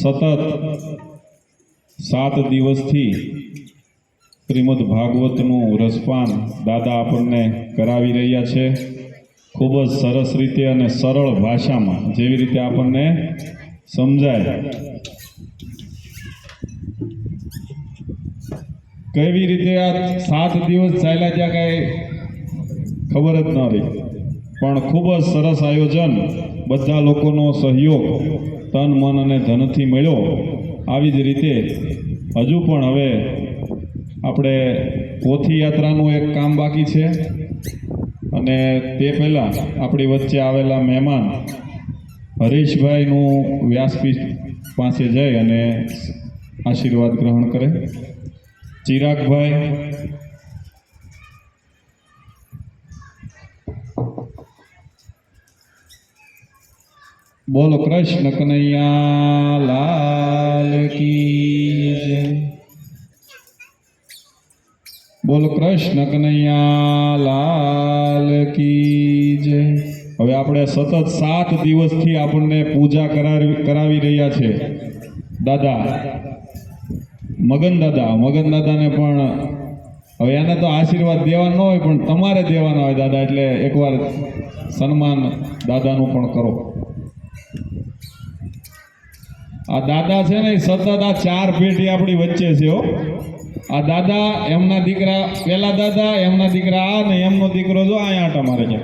સતત સાત દિવસથી શ્રીમદ ભાગવતનું રસપાન દાદા આપણને કરાવી રહ્યા છે. ખૂબ જ સરસ રીતે અને સરળ ભાષામાં જેવી રીતે આપણને સમજાય. કેવી રીતે આ સાત દિવસ ચાલ્યા ત્યાં કાંઈ ખબર જ ન રહી. પણ ખૂબ જ સરસ આયોજન બધા લોકોનો સહયોગ, તન, મન અને ધનથી મળ્યો. આવી જ રીતે હજુ પણ હવે આપણે પોથી યાત્રાનું એક કામ બાકી છે. અને તે પહેલાં આપણી વચ્ચે આવેલા મહેમાન હરીશભાઈનું વ્યાસપીઠ પાસે જઈ અને આશીર્વાદ ગ્રહણ કરે. ચિરાગભાઈ બોલો કૃષ્ણ કનૈયા, લાલ કી બોલો કૃષ્ણ કનૈયા, લાલ કી જય. હવે આપણે સતત સાત દિવસથી આપણને પૂજા કરાવી કરાવી રહ્યા છે. દાદા, મગન દાદા, મગન દાદાને પણ હવે એને તો આશીર્વાદ દેવાનો ન હોય, પણ તમારે દેવાના હોય દાદા, એટલે એકવાર સન્માન દાદાનું પણ કરો. આ દાદા છે ને સતત આ ચાર પેઢી આપણી વચ્ચે છે, હો. આ દાદા, એમના દીકરા, પેલા દાદા, એમના દીકરા આ ને એમનો દીકરો જો અહીંયા આટા મારે છે.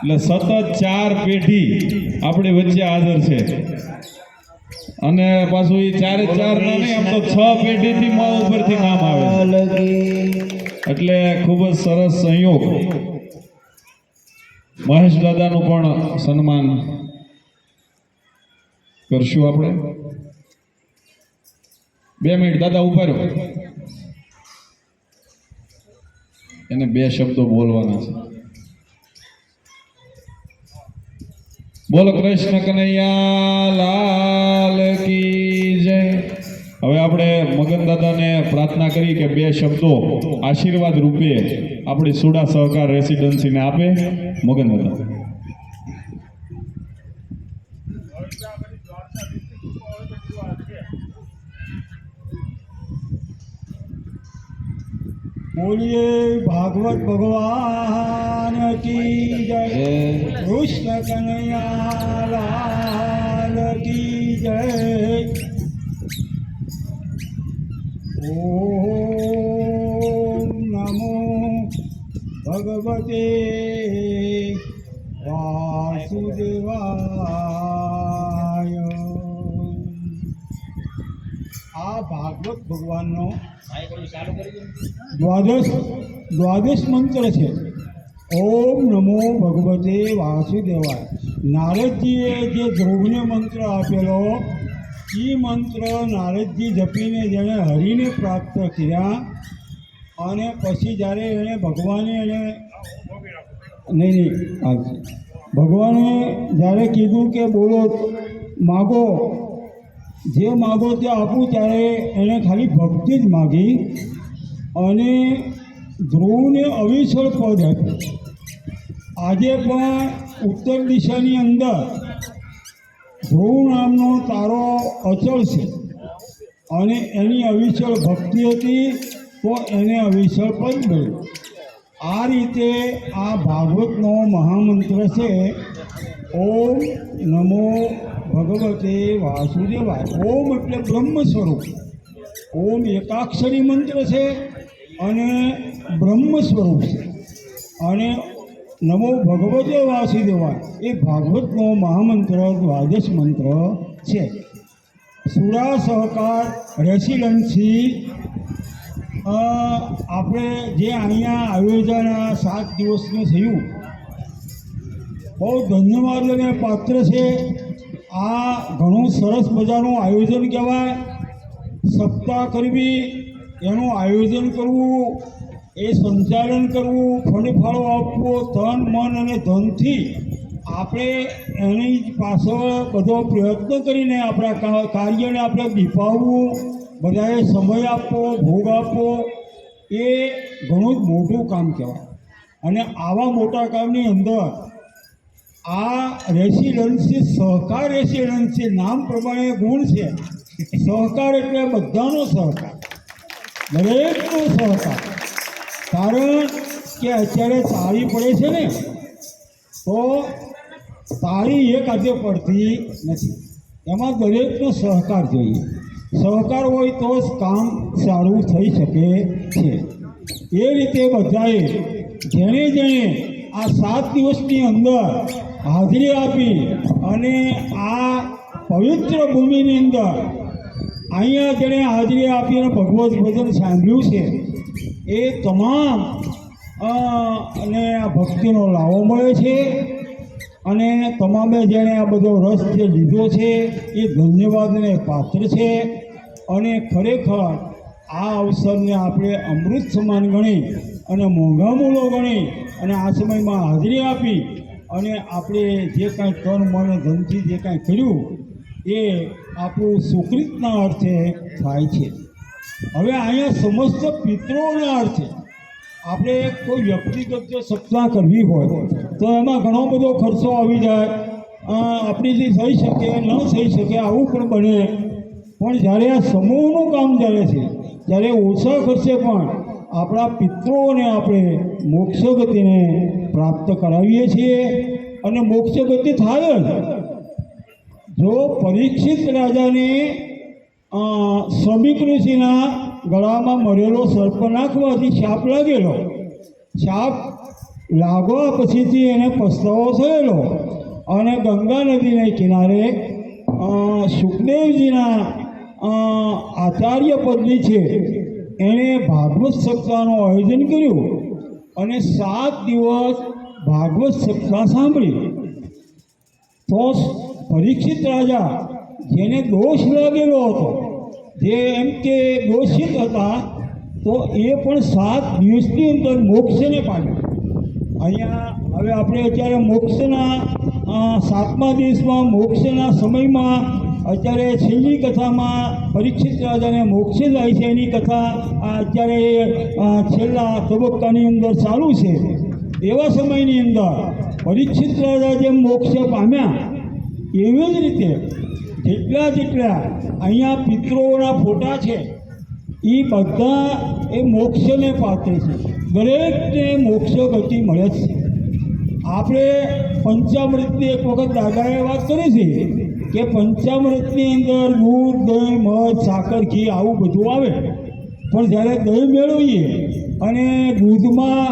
એટલે સતત ચાર પેઢી આપણી વચ્ચે હાજર છે. અને પાછું એ ચારે ચાર નહીં, આમ તો છ પેઢીથી મા ઉપરથી નામ આવે એટલે ખૂબ જ સરસ સંયોગ. મહેશ દાદાનું પણ સન્માન કરશું આપણે? બે મિનિટ, દાદા ઊભા રહ્યો એને બે શબ્દો બોલવાના છે. બોલો કૃષ્ણ કનૈયા, લાલ કી હવે આપણે મગન દાદાને પ્રાર્થના કરી કે બે શબ્દો આશીર્વાદ રૂપે આપણી સુડા સહકાર રેસિડેન્સીને આપે. મગન દાદા. બોલીએ ભાગવત ભગવાન કી જય? કૃષ્ણ કનૈયા લાલ કી જય? ઓમ નમો ભગવતે વાસુદેવાય. આ ભાગવત ભગવાનનો દ્વાદશ દ્વાદશ મંત્ર છે. ઓમ નમો ભગવતે વાસુદેવાય. નારદજીએ જે ધ્રુવને મંત્ર આપેલો એ મંત્ર નારદજી જપીને જેણે હરિને પ્રાપ્ત કર્યા, અને પછી જ્યારે એણે ભગવાને એને નહીં નહીં ભગવાને જ્યારે કીધું કે બોલો, માગો જે માગો તે આપું ત્યારે એણે ખાલી ભક્તિ જ માગી અને ધ્રુવને અવિચળ પદ આપ્યું. આજે પણ ઉત્તર દિશાની અંદર ધ્રુવ નામનો તારો અચળ છે અને એની અવિચળ ભક્તિ હતી તો એને અવિચળ પદ મળ્યું. આ રીતે આ ભાગવતનો મહામંત્ર છે ઓમ નમો ભગવતે વાસુદેવાય. ઓમ એટલે બ્રહ્મ સ્વરૂપ. ઓમ એકાક્ષરી મંત્ર છે અને બ્રહ્મ સ્વરૂપ છે. અને નમો ભગવતે વાસુદેવાય. એ ભાગવતનો મહામંત્ર, દ્વાદશ મંત્ર છે. સુરા સહકાર રેસિડન્સી આપણે જે અહીંયા આયોજન સાત દિવસનું થયું બહુ ધન્યવાદને પાત્ર છે. આ ઘણું સરસ મજાનું આયોજન કહેવાય. સપ્તાહ કરવી, એનું આયોજન કરવું, એ સંચાલન કરવું, ફળીફાળો આપવો, ધન, મન અને ધનથી આપણે એની પાછળ બધો પ્રયત્ન કરીને આપણા કાર્યને આપણે દીપાવવું બધાએ સમય આપવો, ભોગ આપવો, એ ઘણું જ મોટું કામ કહેવાય. અને આવા મોટા કામની અંદર આ રેસિડન્સી સહકાર રેસિડન્સી નામ પ્રમાણે ગુણ છે. સહકાર એટલે બધાનો સહકાર. દરેકનો સહકાર. કારણ કે અત્યારે તાળી પડે છે ને, તો તાળી એક આજે પડતી નથી. એમાં દરેકનો સહકાર જોઈએ. સહકાર હોય તો જ કામ સારું થઈ શકે છે. એ રીતે બધાએ જેણે જેણે આ સાત દિવસની અંદર હાજરી આપી અને આ પવિત્ર ભૂમિની અંદર અહીંયા જેણે હાજરી આપી અને ભગવત ભજન સાંભળ્યું છે, એ તમામ અને આ ભક્તિનો લાવો મળે છે અને તમામે જેણે આ બધો રસ જે લીધો છે, એ ધન્યવાદને પાત્ર છે અને ખરેખર આ અવસરને આપણે અમૃત સમાન ગણી અને મોંઘા મૂલો ગણી અને આ સમયમાં હાજરી આપી અને આપણે જે કાંઈ તન મન ધનથી જે કાંઈ કર્યું, એ આપણું સુકૃતના અર્થે થાય છે. હવે અહીંયા સમસ્ત પિતૃઓના અર્થે, આપણે કોઈ વ્યક્તિગત જો સપ્તાહ કરવી હોય, તો એમાં ઘણો બધો ખર્ચો આવી જાય. આપણી આપણીથી થઈ શકે, ન થઈ શકે, આવું પણ બને. પણ જ્યારે આ સમૂહનું કામ ચાલે છે ત્યારે ઓછા ખર્ચે પણ આપણા પિતૃઓને આપણે મોક્ષ ગતિને પ્રાપ્ત કરાવીએ છીએ અને મોક્ષ ગતિ થાય જ. પરીક્ષિત રાજાને શ્રમિક ઋષિના ગળામાં મરેલો સર્પ નાખવાથી શાપ લાગેલો. શાપ લાગવા પછીથી એને પસ્તાવો થયેલો અને ગંગા નદીને કિનારે સુખદેવજીના આચાર્ય પદની છે. એણે ભાગવત સપ્તાહનું આયોજન કર્યું અને સાત દિવસ ભાગવત સપ્તાહ સાંભળી. તો પરીક્ષિત રાજા, જેને દોષ લાગેલો હતો, જે એમ કે દોષિત હતા, તો એ પણ સાત દિવસની અંદર મોક્ષને પામ્યો. અહીંયા હવે આપણે અત્યારે મોક્ષના સાતમા દિવસમાં મોક્ષના સમયમાં અત્યારે છેલ્લી કથામાં પરીક્ષિત રાજાને મોક્ષે જાય છે એની કથા અત્યારે છેલ્લા તબક્કાની અંદર ચાલુ છે. એવા સમયની અંદર પરીક્ષિત રાજા જેમ મોક્ષ પામ્યા, એવી જ રીતે જેટલા જેટલા અહીંયા પિતૃઓના ફોટા છે, એ બધા એ મોક્ષને પાત્ર છે. દરેકને મોક્ષ ગતિ મળે છે. આપણે પંચામૃતની એક વખત દાદાએ વાત કરી છે. કે પંચામૃતની અંદર દૂધ દહીં, મધ, સાકર, ઘી આવું બધું આવે. પણ જ્યારે દહીં મેળવીએ અને દૂધમાં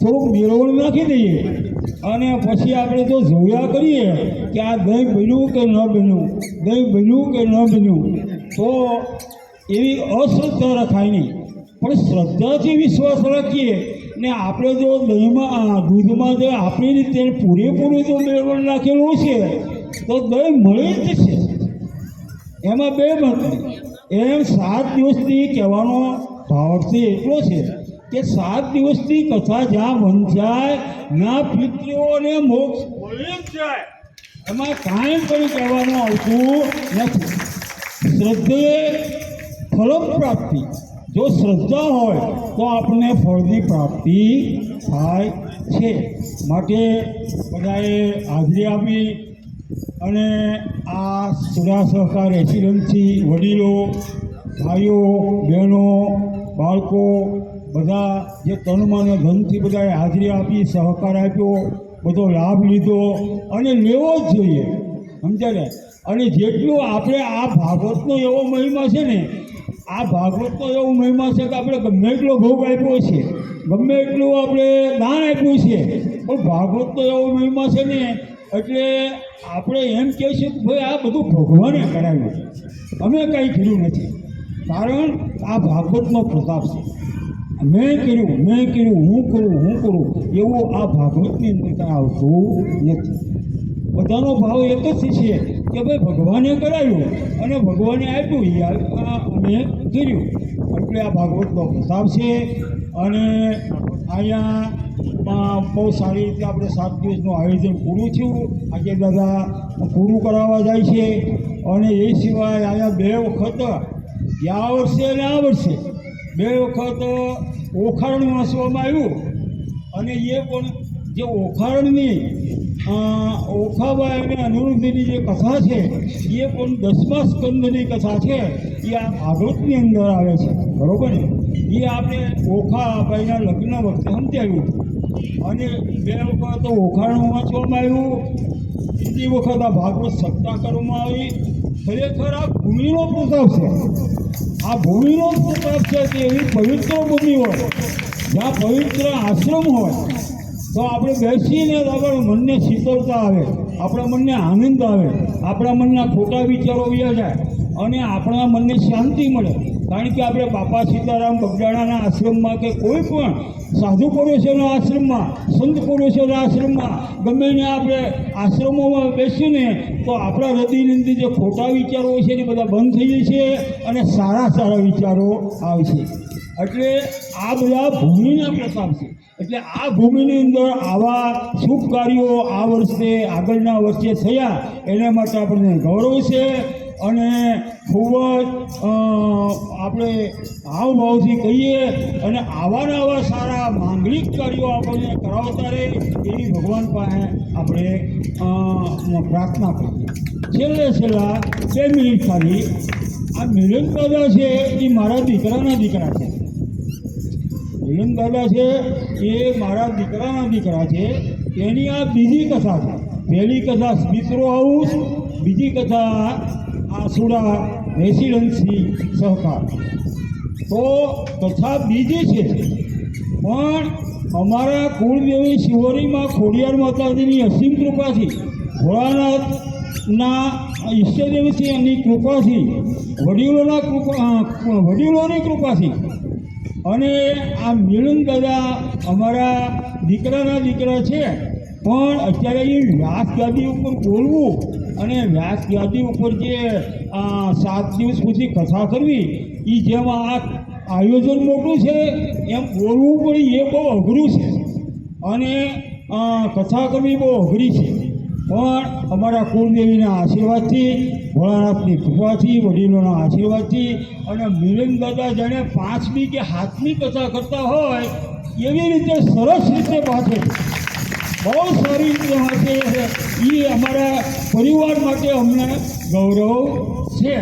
થોડુંક મેળવણ નાખી દઈએ અને પછી આપણે તો જોયા કરીએ કે આ દહીં બન્યું કે ન બન્યું, દહીં બન્યું કે ન બન્યું, તો એવી અશ્રદ્ધા રખાય નહીં. પણ શ્રદ્ધાથી વિશ્વાસ રાખીએ ને આપણે જો દહીંમાં દૂધમાં જો આપણી રીતે પૂરેપૂરું જો મેળવણ નાખેલું છે તો દહીં મળી જ છે. એમાં બે મત. એમ સાત દિવસથી કહેવાનો ભાવાર્થી એટલો છે કે સાત દિવસની કથા જ્યાં વંચાય, ના પિતૃઓને મોક્ષ મળી જ જાય. એમાં કાંઈ પણ કહેવાનું આવતું નથી. શ્રદ્ધે ફળ પ્રાપ્તિ. જો શ્રદ્ધા હોય તો આપણને ફળની પ્રાપ્તિ થાય છે. માટે બધાએ હાજરી આપી. અને આ સુરા સહકાર રેસિડન્સી વડીલો, ભાઈઓ, બહેનો, બાળકો, બધા જે તનમાં ધનથી બધાએ હાજરી આપી, સહકાર આપ્યો, બધો લાભ લીધો અને લેવો જ જોઈએ. સમજ્યા અને જેટલું આપણે આ ભાગવતનો એવો મહિમા છે ને, આ ભાગવતનો એવો મહિમા છે કે આપણે ગમે એટલો ભોગ આપ્યો છે, ગમે એટલું આપણે દાન આપ્યું છે, પણ ભાગવતનો એવો મહિમા છે ને, એટલે આપણે એમ કહીશું કે ભાઈ, આ બધું ભગવાને કરાવ્યું છે. અમે કંઈ કર્યું નથી. કારણ આ ભાગવતનો પ્રતાપ છે. મેં કર્યું મેં કર્યું, હું કરું હું કરું, એવું આ ભાગવતની અંદર કાંઈ આવતું નથી. બધાનો ભાવ એક જ છે કે ભાઈ, ભગવાને કરાવ્યું અને ભગવાને આપ્યું અમે કર્યું. એટલે આ ભાગવતનો પ્રતાપ છે અને અહીંયા બહુ સારી રીતે આપણે સાત દિવસનું આયોજન પૂરું થયું. આજે દાદા પૂરું કરાવવા જાય છે અને એ સિવાય અહીંયા બે વખત, ગયા વર્ષે અને આ વર્ષે બે વખત ઓખારણ વાંચવામાં આવ્યું. અને એ પણ જે ઓખારણની ઓખાબાઈ અને અનિરુદ્ધની જે કથા છે, એ પણ દસમા સ્કંદની કથા છે. એ આ ભાગવતની અંદર આવે છે. બરોબર ને? એ આપણે ઓખાબાઈના લગ્ન વખતે સમજાવ્યું અને બે વખત તો ઓખાણું વાંચવામાં આવ્યું. બીજી વખત આ ભાગવત સત્તા કરવામાં આવી. ખરેખર આ ભૂમિનો પ્રતાપ છે. આ ભૂમિનો પ્રતાપ છે કે એવી પવિત્ર ભૂમિ હોય, જ્યાં પવિત્ર આશ્રમ હોય, તો આપણે બેસીને તો આપણા મનને શીતળતા આવે, આપણા મનને આનંદ આવે, આપણા મનના ખોટા વિચારો વ્યા જાય, અને આપણા મનને શાંતિ મળે. કારણ કે આપણે બાપા સીતારામ બગડાણાના આશ્રમમાં કે કોઈ પણ સાધુ પુરુષોના આશ્રમમાં, સંત પુરુષોના આશ્રમમાં ગમે ને આપણે આશ્રમોમાં બેસીને તો આપણા હૃદયની અંદર જે ખોટા વિચારો હોય છે એ બધા બંધ થઈ જશે અને સારા સારા વિચારો આવશે એટલે આ બધા ભૂમિના પ્રતાપ છે. એટલે આ ભૂમિની અંદર આવા શુભ કાર્યો આ વર્ષે, આગળના વર્ષે થયા, એના માટે આપણને ગૌરવ છે. અને ખૂબ જ આપણે હાવભાવથી કહીએ અને આવા ને આવા સારા માંગલિક કાર્યો આપણને કરાવતા રહે એવી ભગવાન પાસે આપણે પ્રાર્થના કરીએ. છેલ્લે છેલ્લા બે મિનિટ ખાલી આ મિલન દાદા છે એ મારા દીકરાના દીકરા છે. મિલન દાદા છે એ મારા દીકરાના દીકરા છે. એની આ બીજી કથા છે. પહેલી કથા મિત્રો હાઉસ બીજી કથા આસુરા રેસિડન્સી સહકાર. તો કથા બીજી છે, પણ અમારા કુળદેવી શિવરીમાં ખોડિયાર માતાજીની અસીમ કૃપાથી ભોળાનાથના ઈષ્ટદેવથી એની કૃપાથી વડીલોના કૃપા વડીલોની કૃપાથી અને આ મિલન દાદા અમારા દીકરાના દીકરા છે. પણ અત્યારે એ વ્યાસ ગાદી ઉપર બોલવું અને વ્યાસ ગાદી ઉપર જે સાત દિવસ પછી કથા કરવી એ જેમ આ આયોજન મોટું છે, એમ બોલવું પણ એ બહુ અઘરું છે. અને કથા કરવી બહુ અઘરી છે. પણ અમારા કુળદેવીના આશીર્વાદથી, ભોળાનાથની કૃપાથી, વડીલોના આશીર્વાદથી અને મિલન દાદા જાણે પાંચમી કે હાથમી કથા કરતા હોય, એવી રીતે સરસ રીતે વાંચે બહુ સારી રીતે વાંચે છે એ અમારા પરિવાર માટે અમને ગૌરવ છે.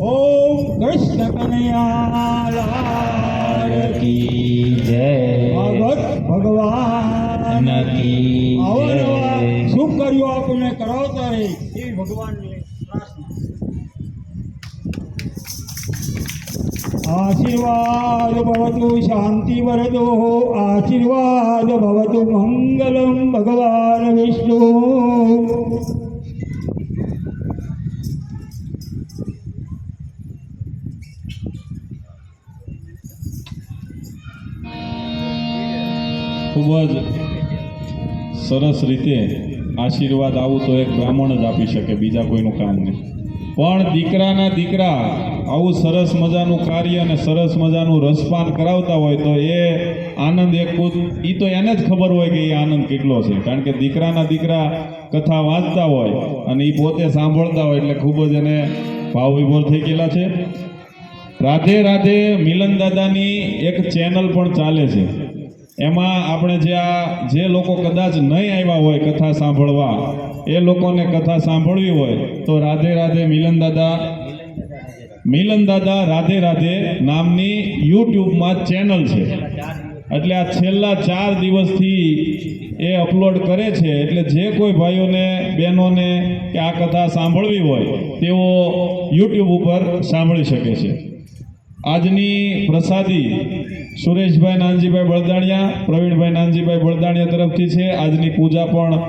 ઓમ કૃષ્ણ કનૈયા જય. ભાગવત ભગવાન શું કર્યું આપણને કરાવતા રહી. એવી ભગવાનને પ્રાર્થના. આશીર્વાદ શાંતિ વરદો આશીર્વાદ ભવતુ મંગલમ ભગવાન વિષ્ણુ ખૂબ જ સરસ રીતે આશીર્વાદ આવું તો એક બ્રાહ્મણ જ આપી શકે, બીજા કોઈનું કામ નહીં. પણ દીકરાના દીકરા આવું સરસ મજાનું કાર્ય અને સરસ મજાનું રસપાન કરાવતા હોય તો એ આનંદ એક એ તો એને જ ખબર હોય કે એ આનંદ કેટલો છે. કારણ કે દીકરાના દીકરા કથા વાંચતા હોય અને એ પોતે સાંભળતા હોય એટલે ખૂબ જ એને ભાવ વિભોર થઈ ગયેલા છે. રાધે રાધે મિલન દાદાની એક ચેનલ પણ ચાલે છે. એમાં આપણે જે આ જે લોકો કદાચ નહીં આવ્યા હોય કથા સાંભળવા, એ લોકોને કથા સાંભળવી હોય તો રાધે રાધે મિલન દાદા મિલન દાદા રાધે રાધે નામની યુટ્યુબમાં ચેનલ છે. એટલે આ છેલ્લા ચાર દિવસથી એ અપલોડ કરે છે. એટલે જે કોઈ ભાઈઓને, બહેનોને કે આ કથા સાંભળવી હોય, તેઓ યુટ્યુબ ઉપર સાંભળી શકે છે. આજની પ્રસાદી સુરેશભાઈ નાનજીભાઈ બળદાણિયા, પ્રવીણભાઈ નાનજીભાઈ બળદાણિયા તરફથી છે. આજની પૂજા પણ